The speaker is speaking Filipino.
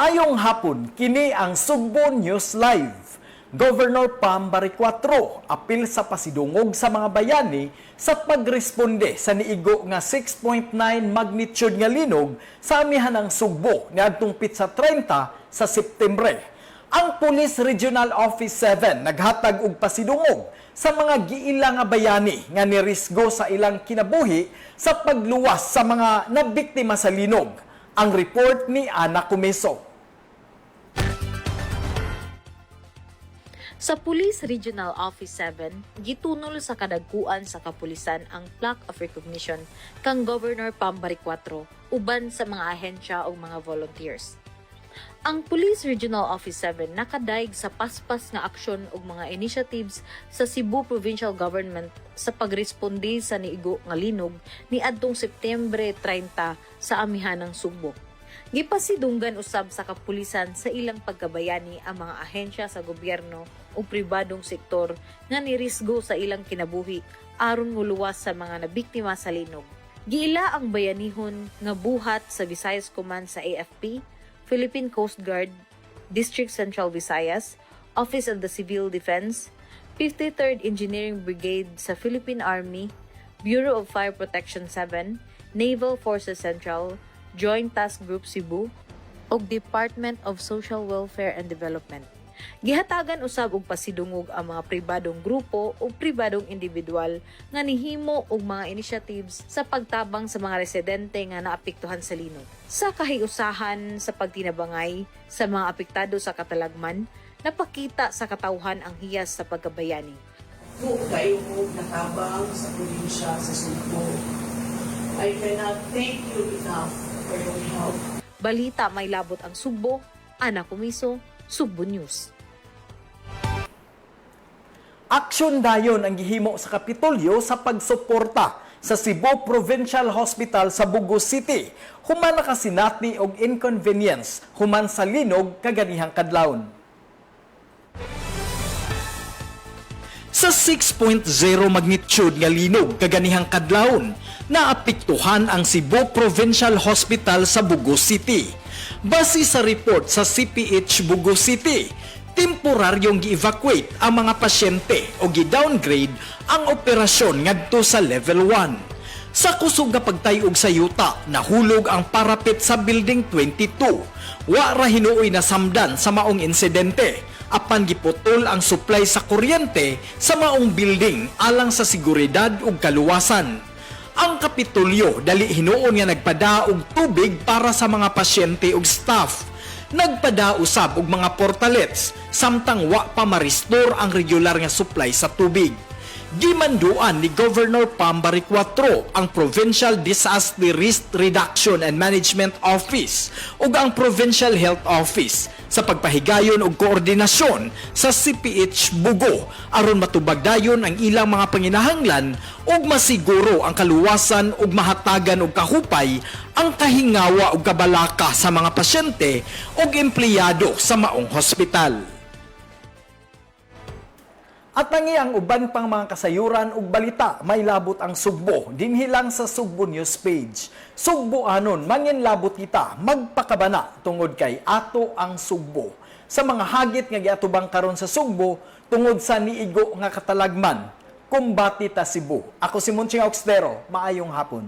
Maayong hapon, kini ang Sugbo News Live. Governor Pam Baricuatro apil sa pasidungog sa mga bayani sa pagresponde sa niigo nga 6.9 magnitude nga linog sa amihan ng Sugbo niadtong pitsa 30 sa Septembre. Ang Police Regional Office 7 naghatag og pasidungog sa mga giila nga bayani nga nirisgo sa ilang kinabuhi sa pagluwas sa mga nabiktima sa linog. Ang report ni Ana Kumeso. Sa Police Regional Office 7, gitunol sa kadagkuan sa kapulisan ang plaque of recognition kang Governor Pambari 4 uban sa mga ahensya o mga volunteers. Ang Police Regional Office 7 nakadaig sa paspas nga aksyon ug mga initiatives sa Cebu Provincial Government sa pagresponde sa niigo nga linog ni adtong Setyembre 30 sa amihan ng Sugbo. Gipasidunggan usab sa kapulisan sa ilang pagkabayani ang mga ahensya sa gobyerno o pribadong sektor nga nirisgo sa ilang kinabuhi aron muluwas sa mga nabiktima sa linog. Giila ang bayanihon nga buhat sa Visayas Command sa AFP, Philippine Coast Guard, District Central Visayas, Office of the Civil Defense, 53rd Engineering Brigade sa Philippine Army, Bureau of Fire Protection 7, Naval Forces Central, Joint Task Group Cebu, ug Department of Social Welfare and Development. Gihatagan usab og pasidungog ang mga pribadong grupo o pribadong individual nga nihimo og mga initiatives sa pagtabang sa mga residente nga naapektuhan sa linog. Sa kahiusahan sa pagtinabangay sa mga apektado sa katalagman, napakita sa katawhan ang hiyas sa pagkabayani. po kayo mo natabang sa probinsya sa Sugbo. I cannot thank you enough. Balita may labot ang Sugbo, Ana Kumiso, Sugbo News. Aksyon dayon ang gihimo sa Kapitolyo sa pagsuporta sa Cebu Provincial Hospital sa Bugo City. Human nakasinati og inconvenience human sa linog kaganihang kadlawon. Sa 6.0 magnitude nga linog kaganihang kadlawon, naapektuhan ang Cebu Provincial Hospital sa Bugo City. Base sa report sa CPH Bugo City, temporaryong gi-evacuate ang mga pasyente o gi-downgrade ang operasyon ngadto sa level 1. Sa kusog nga pagtayog sa yuta, nahulog ang parapet sa building 22. Wa ra hinuoy na samdan sa maong insidente apan giputol ang supply sa kuryente sa maong building alang sa seguridad ug kaluwasan. Ang Kapitolyo dali hinuon nga nagpada og tubig para sa mga pasyente ug staff. Nagpada usab og mga portalets samtang wa pa ma-restore ang regular nga supply sa tubig. Gimanduan ni Governor Pambari 4 ang Provincial Disaster Risk Reduction and Management Office ug ang Provincial Health Office sa pagpahigayon og koordinasyon sa CPH Bugo aron matubag dayon ang ilang mga panginahanglan ug masiguro ang kaluwasan ug mahatagan og kahupay ang kahingawa ug kabalaka sa mga pasyente ug empleyado sa maong hospital. At nangi ang uban pang mga kasayuran ug balita may labot ang Sugbo dinhi lang sa Sugbo News page. Sugbo anon mangin labot kita magpakabana tungod kay ato ang Sugbo. Sa mga hagit nga giatubang karon sa Sugbo tungod sa niigo nga katalagman. Kumbati ta Cebu. Ako si Munching Auxtero, maayong hapon.